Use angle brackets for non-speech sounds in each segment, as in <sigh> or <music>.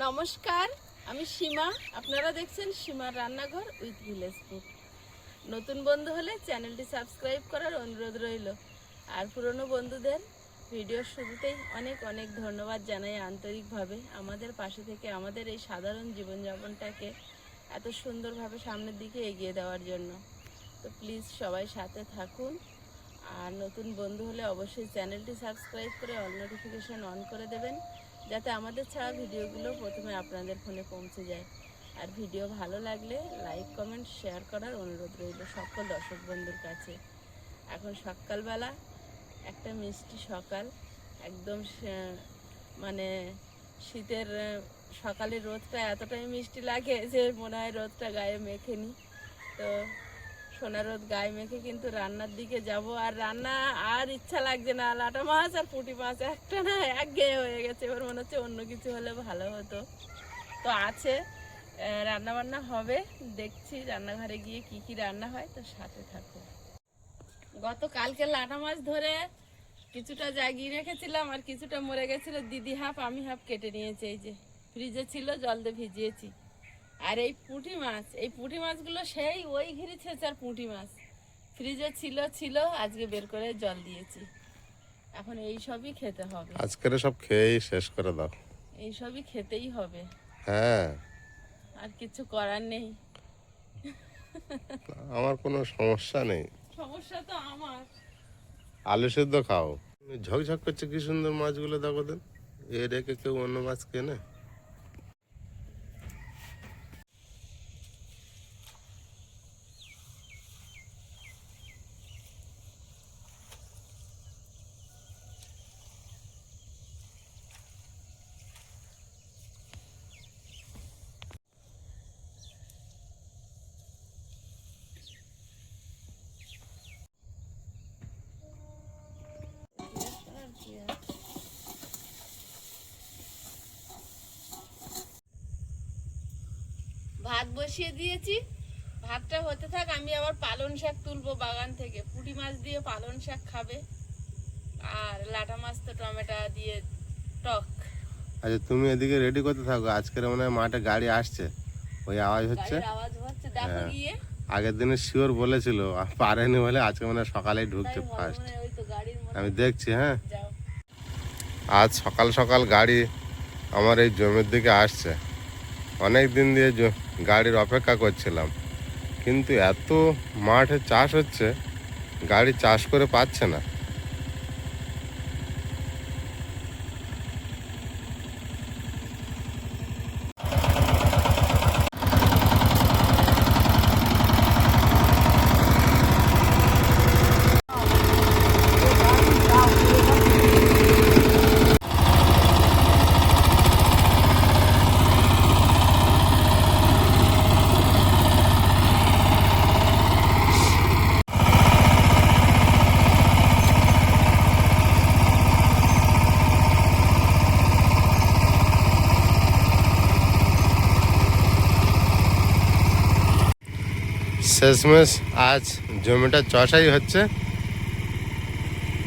নমস্কার, আমি সীমা। আপনারা দেখছেন সীমার রান্নাঘর উইথ ভিলেজ ফুড। নতুন বন্ধু হলে চ্যানেলটি সাবস্ক্রাইব করার অনুরোধ রইল। আর পুরনো বন্ধুদের ভিডিওর শুরুতেই অনেক অনেক ধন্যবাদ জানাই আন্তরিকভাবে। আমাদের পাশে থেকে আমাদের এই সাধারণ জীবনযাপনটাকে এত সুন্দরভাবে সামনের দিকে এগিয়ে দেওয়ার জন্য। তো প্লিজ সবাই সাথে থাকুন। আর নতুন বন্ধু হলে অবশ্যই চ্যানেলটি সাবস্ক্রাইব করে অল নোটিফিকেশন অন করে দেবেন। যাতে আমাদের ছাড়া ভিডিওগুলো প্রথমে আপনাদের ফোনে পৌঁছে যায়। আর ভিডিও ভালো লাগলে লাইক, কমেন্ট, শেয়ার করার অনুরোধ রইল সকল দর্শক বন্ধুর কাছে। এখন সকালবেলা, একটা মিষ্টি সকাল। একদম মানে শীতের সকালের রোদটা এতটাই মিষ্টি লাগে যে মনে হয় রোদটা গায়ে মেখে নি তো সোনা রোদ গায়ে মেখে কিন্তু রান্নার দিকে যাব। আর রান্না আর ইচ্ছা লাগছে না, লাটা মাছ আর পুঁটি মাছ একটা না এক গেয়ে হয়ে গেছে। এবার মনে হচ্ছে অন্য কিছু হলে ভালো হতো। তো আছে রান্না বান্না হবে। দেখছি রান্নাঘরে গিয়ে কি কি রান্না হয়, তো সাথে থাকো। গতকালকে লাটা মাছ ধরে কিছুটা জাগিয়ে রেখেছিলাম আর কিছুটা মরে গেছিল। দিদি হাফ, আমি হাফ কেটে নিয়েছি, এই যে ফ্রিজে ছিল, জল দিয়ে ভিজিয়েছি। আর এই পুঁটি মাছ এই পুঁটি মাছগুলো সেই ওই ঘিরে ছেঁচার পুঁটি মাছ। ফ্রিজে ছিল ছিল আজকে বের করে জল দিয়েছি। এখন এই সবই খেতে হবে। আজকের সব খেয়েই শেষ করে দাও। এই সবই খেতেই হবে। হ্যাঁ। আর কিছু করার নেই। আমার কোনো সমস্যা নেই। সমস্যা তো আমার। আলু সেদ্ধ খাও। ঝকঝক করছে কি সুন্দর মাছগুলো দেখো দেন এ রেখে কেউ অন্য মাছ কেনে? ভাত বসিয়ে দিয়েছি। ভাতটা হতে থাক আমি আবার পালন শাক তুলবো বাগান থেকে। পুঁটি মাছ দিয়ে পালন শাক খাবে। আর লাটা মাছ তো টমেটো দিয়ে টক। আচ্ছা তুমি এদিকে রেডি করতে থাকো। আজকের মনে হয় মাঠে গাড়ি আসছে। ওই আওয়াজ হচ্ছে? আওয়াজ হচ্ছে দেখো হ্যাঁ। গিয়ে। আগের দিনে শিওর বলেছিল পারেনি বলে আজকে মনে হয় সকালেই ঢুকছে ফার্স্ট আমি দেখছি হ্যাঁ। আজ সকাল সকাল গাড়ি আমার এই জমির দিকে আসছে। অনেক দিন দিয়ে গাড়ির অপেক্ষা করছিলাম। কিন্তু এত মাঠে চাষ হচ্ছে গাড়ি চাষ করে পাচ্ছে না। শেষমেশ আজ জমিটা চষাই হচ্ছে।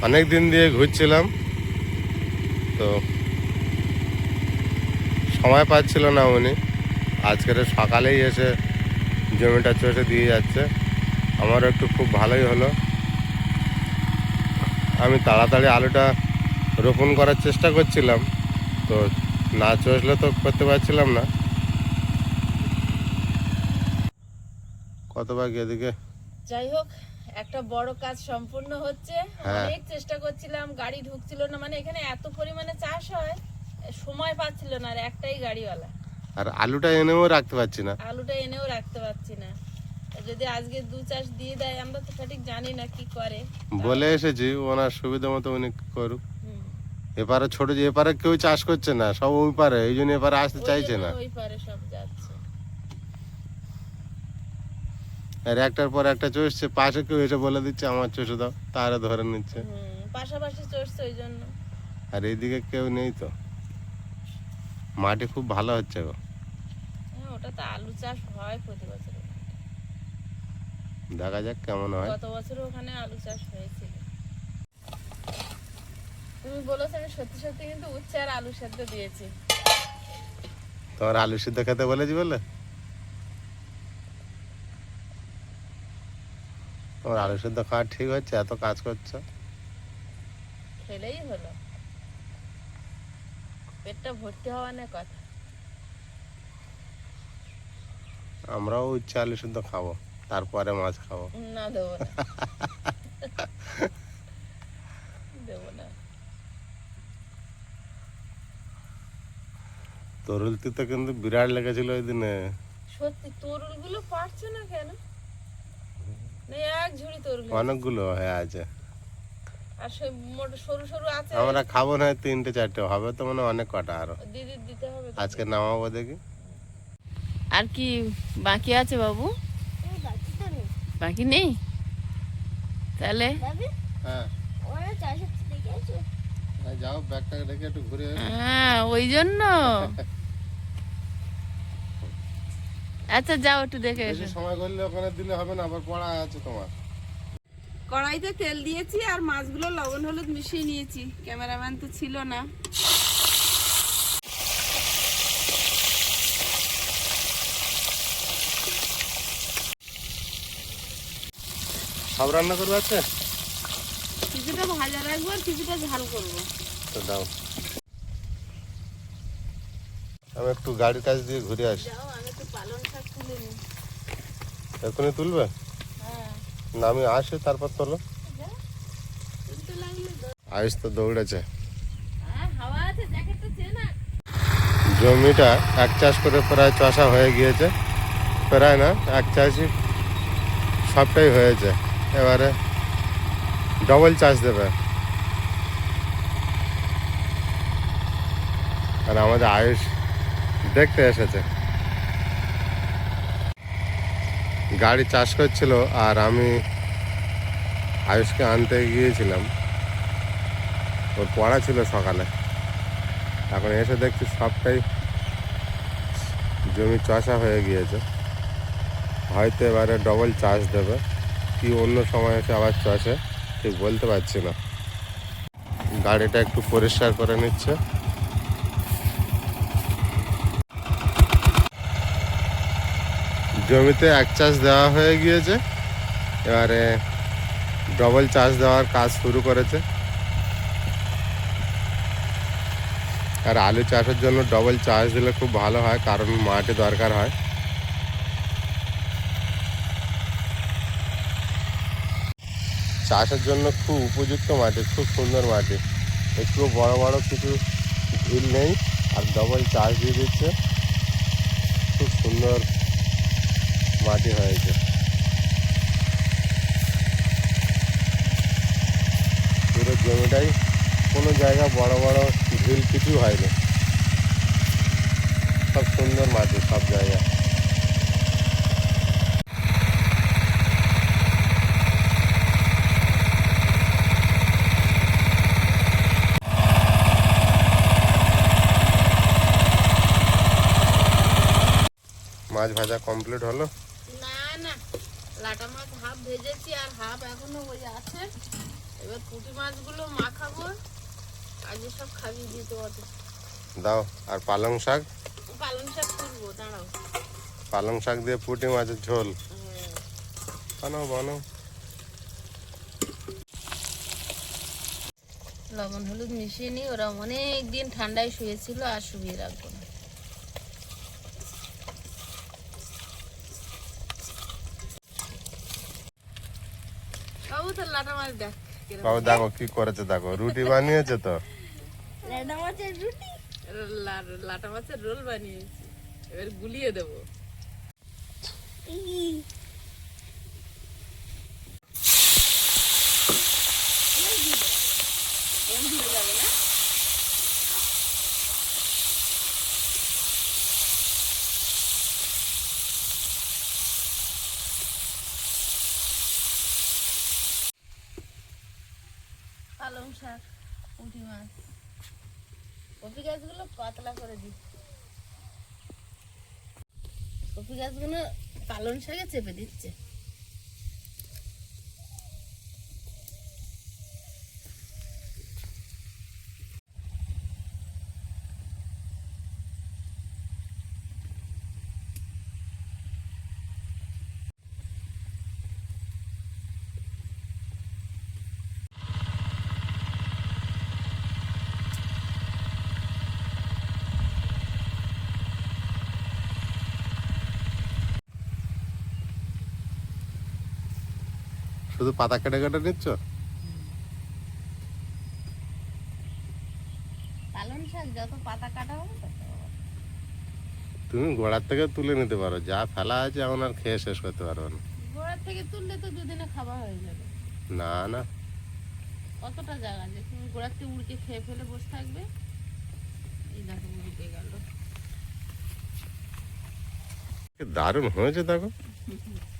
অনেক দিন দিয়ে ঘুরছিলাম, তো সময় পাচ্ছিল না উনি। আজকের সকালেই এসে জমিটা চষে দিয়ে যাচ্ছে। আমার একটু খুব ভালোই হলো। আমি তাড়াতাড়ি আলুটা রোপণ করার চেষ্টা করছিলাম, তো না চষলে তো করতে পারছিলাম না। কত বাকি এদিকে যাই হোক একটা বড় কাজ সম্পূর্ণ হচ্ছে। হ্যাঁ। অনেক চেষ্টা করছিলাম গাড়ি ঢুকছিল না মানে এখানে এত পরিমাণে চাষ হয় সময় পাচ্ছিল না আর একটাই গাড়িওয়ালা। আর আলুটা এনেও রাখতে পারছি না। আলুটা এনেও রাখতে পারছি না। যদি আজকে দু চাষ দিয়ে দেয় আমরা তো সঠিক জানি না কি করে। বলে এসেছি ওনার সুবিধা মতো উনি করুক। এপারে ছোট যে এপারে কেউ চাষ করছে না সব ওই পারে এই জন্য এপারে আসতে চাইছে না। ওই পারে সব যাচ্ছে। আর একটার পর একটা চষছে পাশে কেউ এসে বলে দিচ্ছে আমার চষে দাও। তারা ধরে নিচ্ছে। পাশাপাশি চড়ছে ওই জন্য। আর এইদিকে কেউ নেই তো। মাটি খুব ভালো হচ্ছে গো। হ্যাঁ, ওটা তো আলু চাষ হয় প্রতি বছর দেখা যাক কেমন হয়। গত বছর ওখানে আলু চাষ হয়েছিল। তুমি বলেছ আমি সত্যি সত্যি কিন্তু উচ্ছে আর আলু সেদ্ধ দিয়েছি। তোমার আলু সিদ্ধ খেতে বলেছি বলে? তোমার আলু সেদ্ধ খাওয়া ঠিক হচ্ছে? এত কাজ করছ? খেলেই হলো। পেটটা ভর্তি হওয়া না কথা। আমরাও উচ্ছে আলু সিদ্ধ খাব তারপরে মাছ খাব। না দেবো না। <laughs> দেবো না। তরুলতি তো কিন্তু বিরাট লেগেছিল ওই দিনে। সত্যি তরুলগুলো পারছ না কেন? অনেকগুলো হয়ে আছে। আর সরু সরু আছে। আমরা খাব না তিনটে চারটে হবে তো মানে অনেক কটা আরও। দিদির দিতে হবে আজকে নামাবো দেখি। আর কি বাকি আছে বাবু? বাকি নেই। তাহলে? হ্যাঁ। যাও ব্যাগটাকে রেখে একটু ঘুরে হ্যাঁ ওই জন্য। <laughs> আচ্ছা যাও একটু দেখে এসো সময় করলে ওখানে দিলে হবে না আবার পড়া আছে তোমার। কড়াইতে তেল দিয়েছি আর মাছগুলো লবণ হলুদ মিশিয়ে নিয়েছি। ক্যামেরাম্যান তো ছিল না। সব রান্না করবে আছে কিছুটা ভাজা রাখব আর কিছুটা ঝাল করব। তো দাও। আমি একটু গাড়ির কাছ দিয়ে ঘুরে আসি যাও আমি একটু পালং শাক তুলে নিই এখনই তুলবে? হ্যাঁ। না আমি আসি তারপর তোলো। আয়ুষ তো দৌড়েছে। হ্যাঁ জমিটা এক চাষ করে প্রায় চষা হয়ে গিয়েছে। প্রায় না এক চাষই সবটাই হয়েছে। এবারে ডবল চাষ দেবে। আর আমাদের আয়ুষ দেখতে এসেছে। গাড়ি চাষ করছিল আর আমি আয়ুষকে আনতে গিয়েছিলাম। ওর পড়া ছিল সকালে। এখন এসে দেখছি সবটাই জমি চষা হয়ে গিয়েছে। হয়তো এবারে ডবল চাষ দেবে। কি অন্য সময় এসে আবার চষে, ঠিক বলতে পারছি না। গাড়িটা একটু পরিষ্কার করে নিচ্ছে। জমিতে এক চাষ দেওয়া হয়ে গিয়েছে। এবারে ডবল চাষ দেওয়ার কাজ শুরু করেছে। আর আলু চাষের জন্য ডবল চাষ দিলে খুব ভালো হয়, কারণ মাটি দরকার হয়। চাষের জন্য খুব উপযুক্ত মাটি, খুব সুন্দর মাটি। একটু বড় বড় কিছু ঝিল নেই, আর ডবল চাষ দিয়ে দিচ্ছে। খুব সুন্দর মাটি হয়েছে পুরো জমিটাই কোনো জায়গা বড় বড় ঝিল কিছু হয়নি। সব সুন্দর মাটি সব জায়গা মাছ ভাজা কমপ্লিট হলো। লাটা মাছ হাফ ভেজেছি আর হাফ এখনও ওই আছে। এবার পুঁটি মাছগুলো মাখাবো। আজকে সব খাইয়ে দিতে হবে দাও আর পালং শাক? পালং শাক তুলবো দাঁড়াও। পালং শাক দিয়ে পুঁটি মাছের ঝোল। বানাও বানাও। লবণ হলুদ মিশিয়ে নিই ওরা অনেক দিন ঠান্ডায় শুয়েছিল আর শুয়ে রাখব না। বাবু লাটা মাছ দেখ কি করেছে দেখো। রুটি বানিয়েছে তো? লা- লাটা মাছের রোল বানিয়েছি। এবার গুলিয়ে দেবো এম ধরে যাবে না পালং শাক পুঁটি মাছ। কপি গাছগুলো পাতলা করে দিই। কপি গাছগুলো পালন শাকে চেপে দিচ্ছে। শুধু পাতা কেটে কেটে নিচ্ছ? পালং শাক যত পাতা কাটা হবে তুমি গোড়ার থেকে তুলে নিতে পারো যা ফেলা আছে এখন আর খেয়ে শেষ করতে পারবে না। গোড়ার থেকে তুললে তো দুদিনে খাওয়া হয়ে যাবে। না না। কতটা জায়গা যে তুমি গোড়ার থেকে উড়কে খেয়ে ফেলে বসে থাকবে। এই দেখো উড়কে গেল। দারুণ হয়েছে দেখো। <laughs>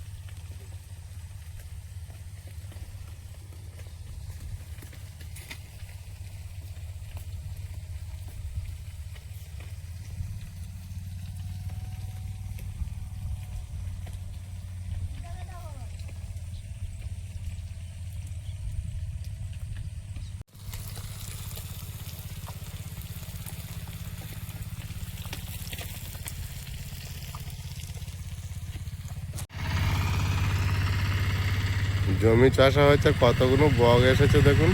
জমি চাষা হয়েছে কতগুলো বগ এসেছে দেখুন।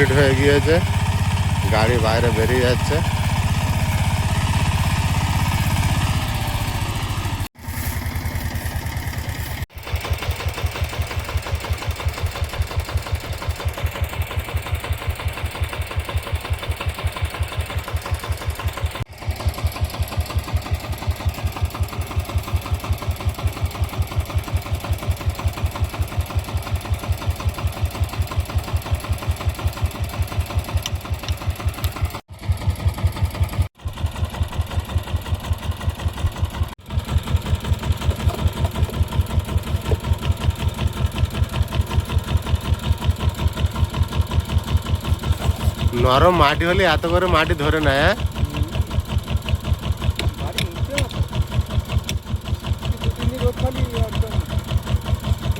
কমপ্লিট হয়ে গিয়েছে। গাড়ি বাইরে বেরিয়ে যাচ্ছে। নরম মাটি হলে এত করে মাটি ধরে না হ্যাঁ? বাড়ি উঠতে হবে দু তিন দিন রোদ খালি একদম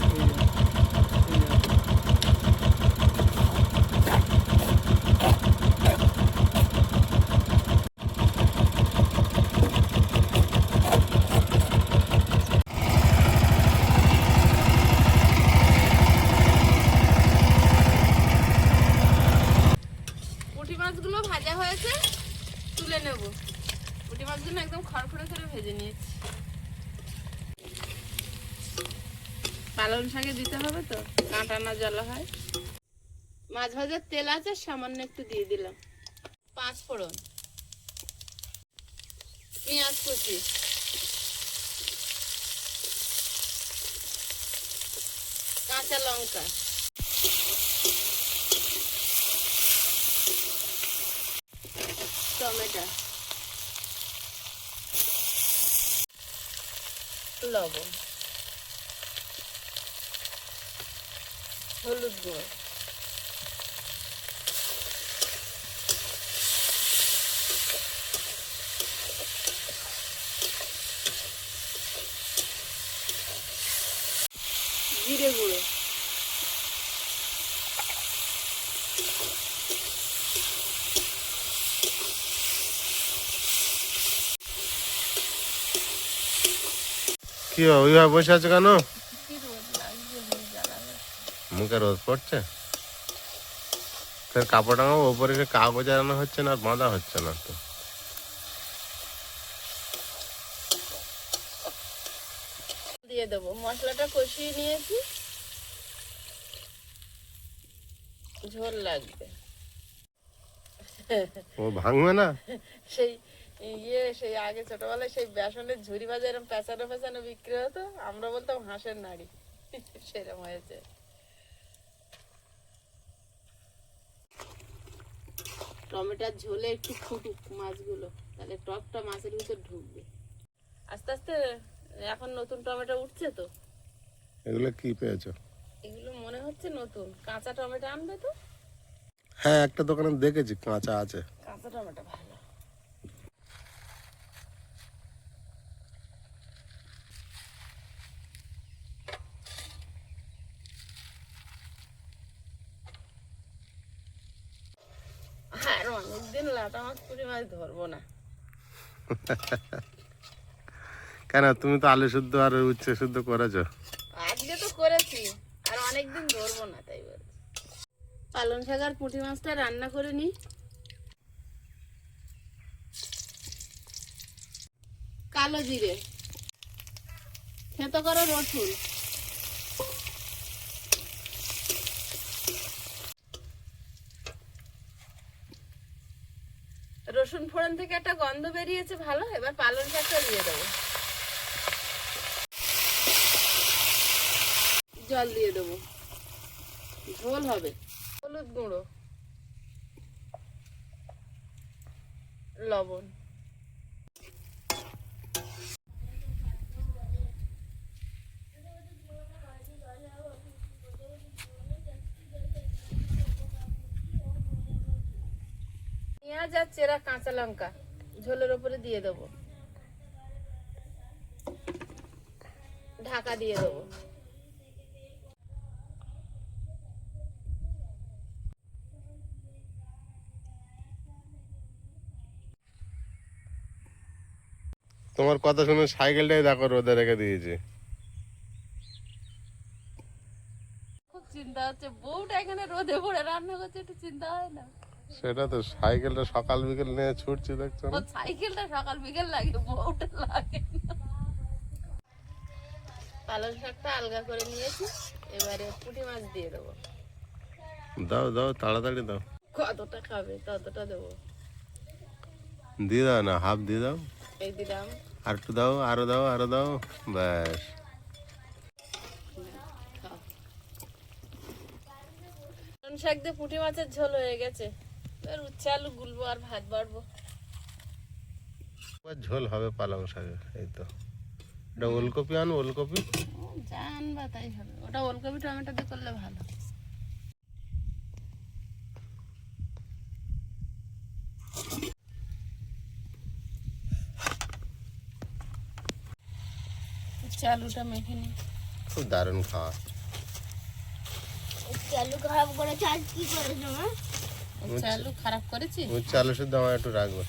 এই যে, এই যে। পুঁটি মাছগুলো ভাজা হয়েছে তুলে নেব পুঁটি মাছগুলো একদম খড়খড়ে করে ভেজে নিয়েছি পালং শাকে দিতে হবে তো কাঁটা না জলা হয়। মাছ ভাজার তেল আছে, সামান্য একটু দিয়ে দিলাম। পাঁচ ফোড়ন। পেঁয়াজ কুচি। কাঁচা লঙ্কা। টমেটো। লবণ। হলুদ গুঁড়ো। জিরে গুঁড়ো। কি ওইভাবে বসে আছে কেন কি রোদ লাগছে মুখ জ্বালাবে মুখে রোদ পড়ছে? ফের কাপড় টাঙাবো ওপরে সে কাগজ আনানো হচ্ছে না আর বাঁধা হচ্ছে না তো। দিয়ে দেবো। মশলাটা কষিয়ে নিয়েছি। ঝোল লাগবে। ও ভাঙবে না? সেই ইয়ে সেই আগে ছোটবেলায় সেই বেসনের ঝুড়ি ভাজা এরকম পেঁচানো পেঁচানো বিক্রি হতো। আমরা বলতাম হাঁসের নাড়ি। সেরকম হয়েছে। টমেটোর ঝোলে একটু ফুটুক মাছগুলো তাহলে টকটা মাছের ভিতর ঢুকবে। আস্তে আস্তে এখন নতুন টমেটো উঠছে তো। এগুলো কি পেয়েছ? এগুলো মনে হচ্ছে নতুন। কাঁচা টমেটো আনবে তো? হ্যাঁ একটা দোকানে দেখেছি কাঁচা আছে কাঁচা টমেটো ভালো আর অনেকদিন লাটা মাছ ধরবো না। কেন? তুমি তো আলু শুদ্ধ আর উচ্ছে শুদ্ধ করেছ। আজকে তো করেছি আর অনেকদিন ধরবো না তাই বলছি। পালং শাক আর পুঁটি মাছটা রান্না করে নি। কালো জিরে। থেতো করো রসুন। রসুন ফোড়ন থেকে একটা গন্ধ বেরিয়েছে, ভালো, এবার পালং শাকটা দিয়ে দেবো। জল দিয়ে দেবো। ঝোল হবে। হলুদ গুঁড়ো। লবণ পেঁয়াজ আর চেরা কাঁচা লঙ্কা। ঝোলের ওপরে দিয়ে দেবো। ঢাকা দিয়ে দেবো। তোমার কথা শুনে সাইকেলটাই দেখো রোদে রেখে দিয়েছে। খুব চিন্তা হচ্ছে বউটা এখানে রোদে পড়ে রান্না করছে একটু চিন্তা হয় না। সেটা তো সাইকেলটা সকাল বিকেল নিয়ে ছুটছি দেখছ না? সাইকেলটা সকাল বিকেল লাগে বউটা লাগে পালং শাকটা আলগা করে নিয়েছি এবারে পুঁটি মাছ দিয়ে দেবো। দাও দাও তাড়াতাড়ি দাও। কতটা খাবে ততটা দেবো। দিয়ে দাও না হাফ দিয়ে দাও। এই দিলাম আর একটু দাও আরও দাও আরও দাও ব্যাস। পালং শাক দিয়ে পুঁটি মাছের ঝোল হয়ে গেছে। উচ্ছে আলু গুলবো আর ভাত বাড়বো। ঝোল হবে পালং শাকের এই তো। এটা ওলকপি আনো ওলকপি। জান বা তাই হবে। ওটা ওলকপি টমেটো দিয়ে করলে ভালো। উচ্ছে আলুটা মেখে নি। খুব দারুণ খাওয়া। আলু খারাপ করেছে আজ কি করেছ মা আলু খারাপ করেছি উচ্ছে আলু শুদ্ধ আমার একটু রাখবে।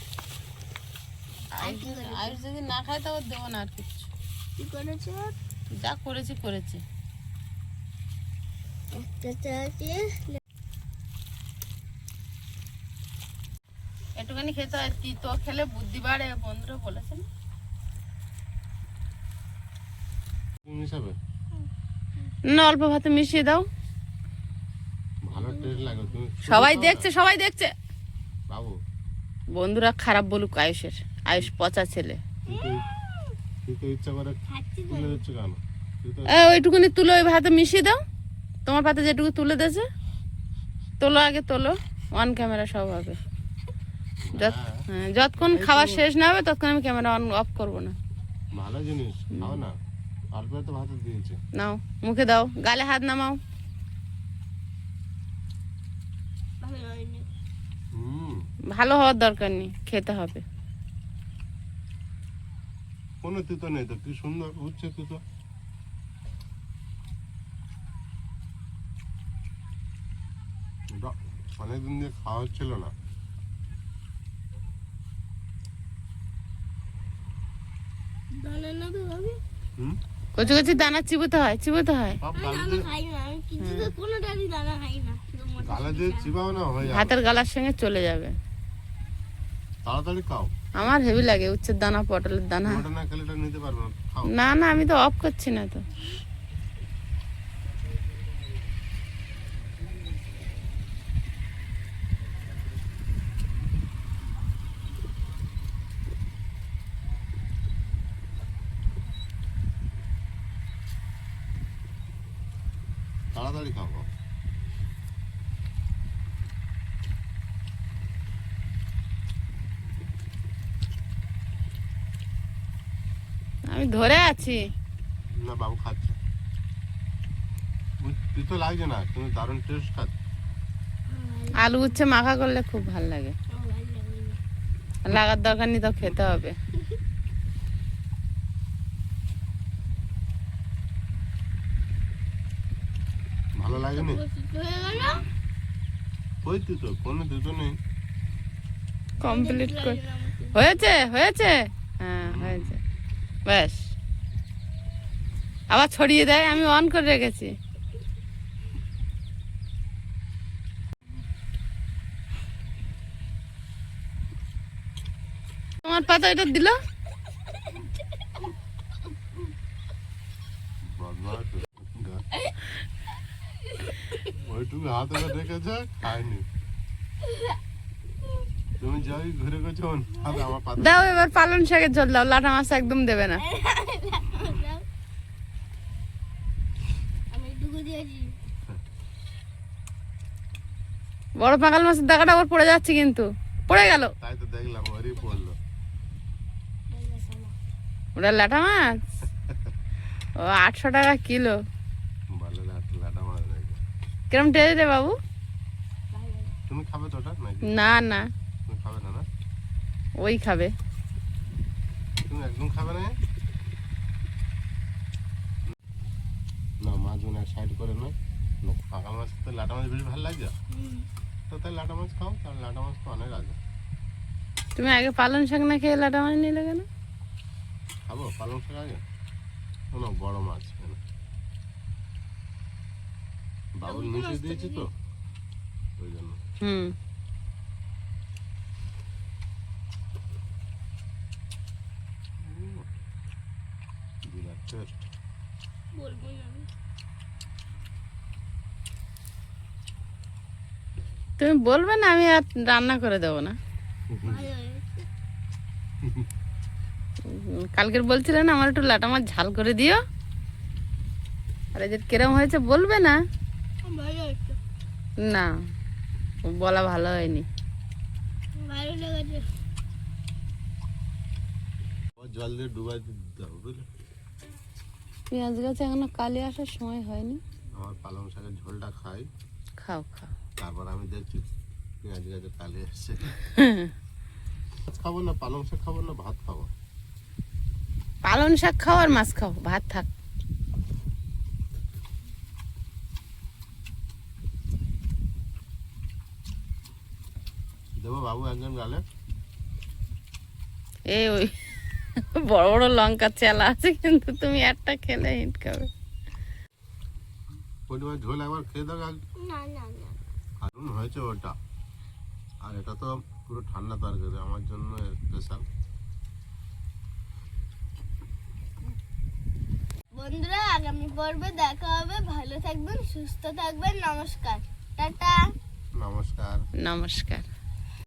আয়ুষ যদি- না খায় তাও দেবো না আর কিছু কি করেছ? যা করেছি করেছি। একটুখানি খেতে হয়। তো খেলে বুদ্ধি বাড়ে বন্ধুরা বলেছেন না অল্প ভাতে মিশিয়ে দাও ভালো টেস্ট লাগে তুমি সবাই দেখছে সবাই দেখছে। বাবু। বন্ধুরা খারাপ বলুক আয়ুষের আয়ুষ পচা ছেলে। ওইটুকুনি তুলো ওই ভাতে মিশিয়ে দাও। তোমার পাতে যেটুকু তুলে দিয়েছে তোলো আগে তোলো। অন ক্যামেরা সব হবে। যত হ্যাঁ, যতক্ষণ খাওয়া শেষ না হবে ততক্ষণ আমি ক্যামেরা অন অফ করব না। ভালো জিনিস খাও না। অল্প তো ভাত দিয়েছে। নাও মুখে দাও। গালে হাত নামাও। ভালো হয়নি। হুম। ভালো হওয়ার দরকার নেই খেতে হবে। কোনো তুতো নেই তো কি সুন্দর তুতো। অনেকদিন দিয়ে খাওয়া হচ্ছিল না। কচি কচি দানা চিবোতে হয় চিবোতে হয়। কোনো দানা খাই না। ভাতের গালার সঙ্গে চলে যাবে। তাড়াতাড়ি খাও। আমার হেভি লাগে উচ্ছের দানা পটলের দানা। না না আমি তো অফ করছি না তো। তাড়াতাড়ি খাব আমি ধরে আছি। না বাবু খাচ্ছে। পিতো লাগছে না তুমি দারুণ টেস্ট খাচ্ছে। আলু উচ্ছে মাখা করলে খুব ভালো লাগে। লাগার দরকার নেই তো খেতে হবে। ভালো লাগেনি গেল ওই দুটো কোনো দুটো নেই। কমপ্লিট কর হয়েছে হয়েছে। হ্যাঁ হয়েছে। ব্যাস। আবার ছড়িয়ে দেয়, আমি অন করে রেখেছি। তোমার পাতা এটা দিল। ওইটুকু হাতে রেখেছে, খায়নি তুমি যাই ঘুরে গেছো হাতে আমার পাতা দাও এবার পালন শাকের ঝোল দাও লাটা মাছ একদম দেবে না। বড় পাকাল মাছের দেখাটা আবার পড়ে যাচ্ছে কিন্তু। পড়ে গেল। তাই তো দেখলাম ওরই পড়ল। ওটা লাটা মাছ? ও আটশো টাকা কিলো। ভালো লাটা লাটা কিরম টেস্ট রে বাবু? তুমি খাবে তো না না। ওই খাবে। তুমি একদম খাবে না? না মাছগুলো এক সাইড করে না। পাকাল মাছ তো লাটা মাছ বেশি ভালো লাগছে তো তাই লাটা মাছ খাও কারণ লাটা মাছ তো অনেক আছে তুমি আগে পালন শাক না খেয়ে লাটা মাছ নিলে কেন? খাব পালং শাক আগে? কোনো বড় মাছ। বাবুল মিশিয়ে দিয়েছি তো। ওই জন্য। হুম বিরাট টেস্ট বলব না তুমি বলবে না আমি আর রান্না করে দেবো না। <laughs> কালকের বলছিলে না আমার একটু লাটা মাছ ঝাল করে দিও। আর এদের কিরম হয়েছে বলবে না? না বলা ভালো হয়নি। জল দিয়ে ডুবাই পেঁয়াজ গাছে এখনও কালি আসার সময় হয়নি। আমার পালং শাকের ঝোলটা খাই। খাও খাও। তারপর আমি দেখছি পেঁয়াজ গাছে কালি আসছে <laughs> খাব না পালং শাক খাব না ভাত খাব। পালং শাক খাও আর মাছ খাও ভাত থাক। দেবো বাবু একজন গালে। এই ওই <laughs> বড় বড় লঙ্কা চেলা আছে কিন্তু তুমি একটা খেলে হিট খাবে। পরিমাণ ঝোল একবার খেয়ে দাও। না না না। দারুণ হয়েছে ওটা। আর এটা তো পুরো ঠান্ডা তরকারি আমার জন্য স্পেশাল বন্ধুরা আগামী পর্বে দেখা হবে। ভালো থাকবেন সুস্থ থাকবেন। নমস্কার। টাটা। নমস্কার। নমস্কার।